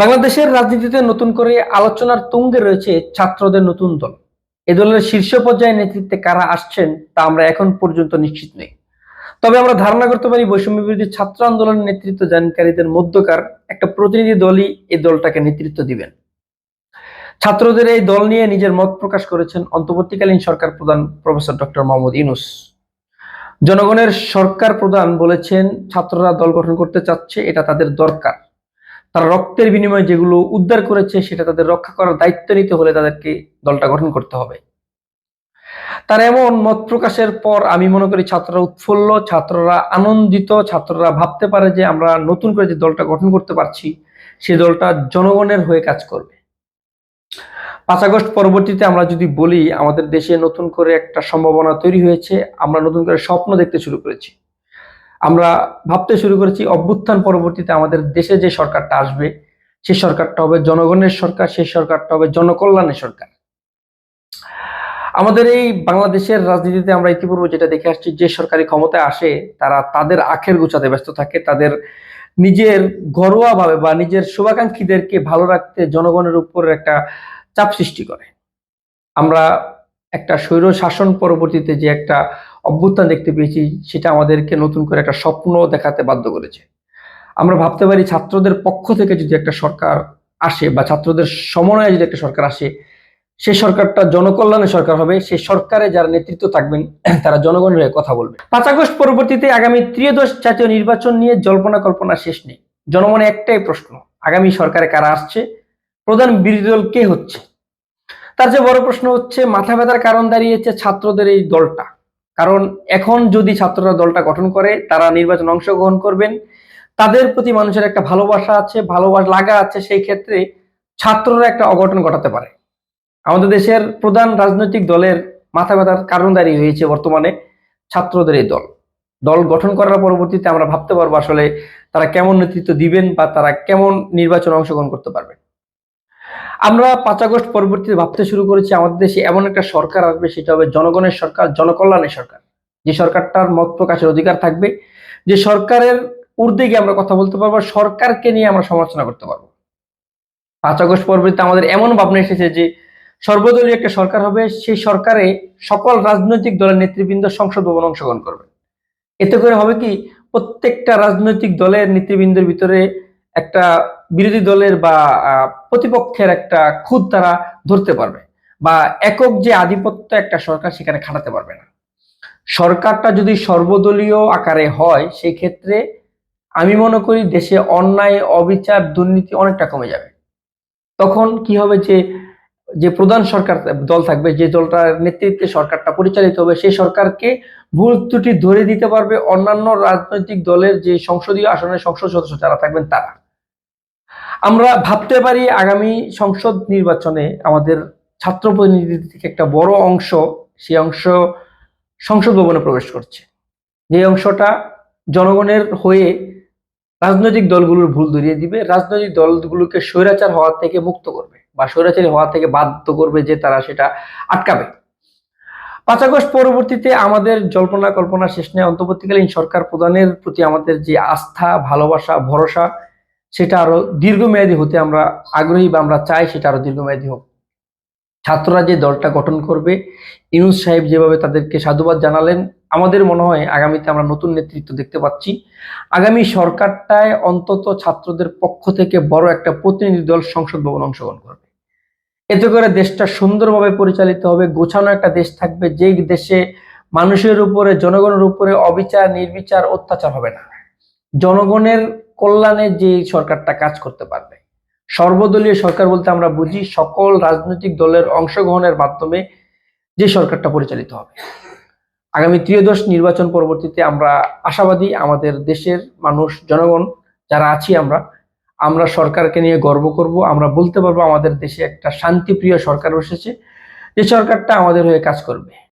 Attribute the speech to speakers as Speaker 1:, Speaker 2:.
Speaker 1: বাংলাদেশের রাজনীতিতে নতুন করে আলোচনার তুঙ্গে রয়েছে ছাত্রদের নতুন দল। এ দলের শীর্ষ পর্যায়ে নেতৃত্বে কারা আসছেন তা আমরা এখন পর্যন্ত নিশ্চিত নেই। তবে আমরা ধারণা করতে পারি বৈষম্য বিরোধী ছাত্র আন্দোলনের নেতৃত্ব জানকারীদের মধ্যকার একটা প্রতিনিধি দলই এই দলটাকে নেতৃত্ব দিবেন। ছাত্রদের এই দল নিয়ে নিজের মত প্রকাশ করেছেন অন্তর্বর্তীকালীন সরকার প্রধান প্রফেসর ডক্টর মোহাম্মদ ইনুস জনগণের সরকার প্রধান বলেছেন, ছাত্ররা দল গঠন করতে চাচ্ছে, এটা তাদের দরকার। তারা রক্তের বিনিময়ে যেগুলো উদ্ধার করেছে, সেটা তাদের রক্ষা করার দায়িত্ব নিতে হলে তাদেরকে দলটা গঠন করতে হবে। তার এমন মত প্রকাশের পর আমি মনে করি ছাত্ররা উৎফুল্ল, ছাত্ররা আনন্দিত, ছাত্ররা ভাবতে পারে যে আমরা নতুন করে যে দলটা গঠন করতে পারছি, সে দলটা জনগণের হয়ে কাজ করবে। পাঁচ আগস্ট পরবর্তীতে আমরা যদি বলি, আমাদের দেশে নতুন করে একটা সম্ভাবনা তৈরি হয়েছে, আমরা নতুন করে স্বপ্ন দেখতে শুরু করেছি। আমরা ভাবতে শুরু করেছি, অভ্যুত্থান পরবর্তীতে আমাদের দেশে যে সরকারটা আসবে সেই সরকারটা হবে জনগণের সরকার সেই সরকারটা হবে জনকল্যাণের সরকার। আমাদের এই বাংলাদেশের রাজনীতিতে আমরা ইতিপূর্বে যেটা দেখে আসছি, যে সরকারি ক্ষমতায় আসে, তারা তাদের আখের গুছাতে ব্যস্ত থাকে, তাদের নিজের ঘরোয়া ভাবে বা নিজের শুভাকাঙ্ক্ষীদেরকে ভালো রাখতে জনগণের উপর একটা চাপ সৃষ্টি করে। আমরা একটা স্বৈর শাসন পরবর্তীতে যে একটা অভ্যুত্থান দেখতে পেয়েছি, সেটা আমাদেরকে নতুন করে একটা স্বপ্ন দেখাতে বাধ্য করেছে। আমরা ভাবতে পারি ছাত্রদের পক্ষ থেকে যদি একটা সরকার আসে বা ছাত্রদের সমন্বয়ে যদি একটা সরকার আসে, সেই সরকারটা জনকল্যাণের সরকার হবে, সেই সরকারে যারা নেতৃত্ব থাকবেন, তারা জনগণের হয়ে কথা বলবে। পাঁচ আগস্ট পরবর্তীতে আগামী ত্রিয়দশ জাতীয় নির্বাচন নিয়ে জল্পনা কল্পনা শেষ নেই। জনমনে একটাই প্রশ্ন, আগামী সরকারে কারা আসছে? প্রধান বিরোধী দল কে হচ্ছে? তার যে বড় প্রশ্ন হচ্ছে, মাথা ব্যথার কারণ দাঁড়িয়েছে ছাত্রদের এই দলটা। কারণ এখন যদি ছাত্ররা দলটা গঠন করে, তারা নির্বাচন অংশগ্রহণ করবেন। তাদের প্রতি মানুষের একটা ভালোবাসা আছে, ভালোবাসা লাগা আছে, সেই ক্ষেত্রে ছাত্ররা একটা অঘটন ঘটাতে পারে। আমাদের দেশের প্রধান রাজনৈতিক দলের মাথা ব্যথার কারণ দাঁড়িয়ে হয়েছে বর্তমানে ছাত্রদের এই দল। দল গঠন করার পরবর্তীতে আমরা ভাবতে পারব আসলে তারা কেমন নেতৃত্ব দিবেন বা তারা কেমন নির্বাচন অংশগ্রহণ করতে পারবেন। আমরা পাঁচ আগস্ট পরবর্তীতে ভাবতে শুরু করেছি, আমাদের দেশে এমন একটা সরকার আসবে, সেটা হবে জনগণের সরকার, জনকল্যাণের সরকার। যে সরকারটার মত প্রকাশের অধিকার থাকবে, যে সরকারের ঊর্ধ্বে গিয়ে আমরা কথা বলতে পারব, সরকারকে নিয়ে আমরা সমালোচনা করতে পারব। পাঁচ আগস্ট পরবর্তীতে আমাদের এমন ভাবনা এসেছে যে, সর্বদলীয় একটা সরকার হবে, সেই সরকারে সকল রাজনৈতিক দলের নেতৃবৃন্দ সংসদ ভবন অংশগ্রহণ করবে। এতে করে হবে কি, প্রত্যেকটা রাজনৈতিক দলের নেতৃবৃন্দের ভিতরে একটা বিরোধী দলের বা প্রতিপক্ষের একটা খুদ তারা ধরতে পারবে বা একক যে আধিপত্য একটা সরকার সেখানে খাটাতে পারবে না। সরকারটা যদি সর্বদলীয় আকারে হয়, সেই ক্ষেত্রে আমি মনে করি দেশে অন্যায়, অবিচার, দুর্নীতি অনেকটা কমে যাবে। তখন কি হবে যে যে প্রধান সরকার দল থাকবে, যে দলটার নেতৃত্বে সরকারটা পরিচালিত হবে, সেই সরকারকে ভুল ত্রুটি ধরে দিতে পারবে অন্যান্য রাজনৈতিক দলের যে সংসদীয় আসনের সংসদ সদস্য যারা থাকবেন তারা। আমরা ভাবতে পারি আগামী সংসদ নির্বাচনে আমাদের ছাত্র প্রতিনিধি থেকে একটা বড় অংশ, সেই অংশ সংসদ ভবনে প্রবেশ করছে। যে অংশটা জনগণের হয়ে রাজনৈতিক দলগুলোর ভুল ধরিয়ে দিবে। রাজনৈতিক দলগুলোকে স্বৈরাচার হওয়া থেকে মুক্ত করবে বা স্বৈরাচারী হওয়া থেকে বাধ্য করবে যে তারা সেটা আটকাবে। পাঁচ আগস্ট পরবর্তীতে আমাদের জল্পনা কল্পনা শেষ নেয় অন্তর্বর্তীকালীন সরকার প্রধানের প্রতি আমাদের যে আস্থা, ভালোবাসা, ভরসা সেটা আরও দীর্ঘমেয়াদী হতে আমরা আগ্রহী বা আমরা চাই সেটা আরও দীর্ঘমেয়াদী হোক। ছাত্ররা যে দলটা গঠন করবে, ইউনুস সাহেব যেভাবে তাদেরকে সাধুবাদ জানালেন, আমাদের মনে হয় আগামীতে আমরা নতুন নেতৃত্ব দেখতে পাচ্ছি। আগামী সরকারটায় অন্তত ছাত্রদের পক্ষ থেকে বড় একটা প্রতিনিধি দল সংসদ ভবন অংশগ্রহণ করবে। এতে করে দেশটা সুন্দরভাবে পরিচালিত হবে, গোছানো একটা দেশ থাকবে, যেই দেশে মানুষের উপরে, জনগণের উপরে অবিচার, নির্বিচার, অত্যাচার হবে না। জনগণের কল্যাণে যে সরকারটা কাজ করতে পারবে। সর্বদলীয় সরকার বলতে আমরা বুঝি সকল রাজনৈতিক দলের অংশগ্রহণের মাধ্যমে যে সরকারটা পরিচালিত হবে। আগামী ত্রিয়দশ নির্বাচন পরবর্তীতে আমরা আশাবাদী আমাদের দেশের মানুষ, জনগণ, যারা আছি আমরা আমরা সরকারকে নিয়ে গর্ব করব। আমরা বলতে পারব আমাদের দেশে একটা শান্তিপ্রিয় সরকার বসেছে। যে সরকারটা আমাদের হয়ে কাজ করবে।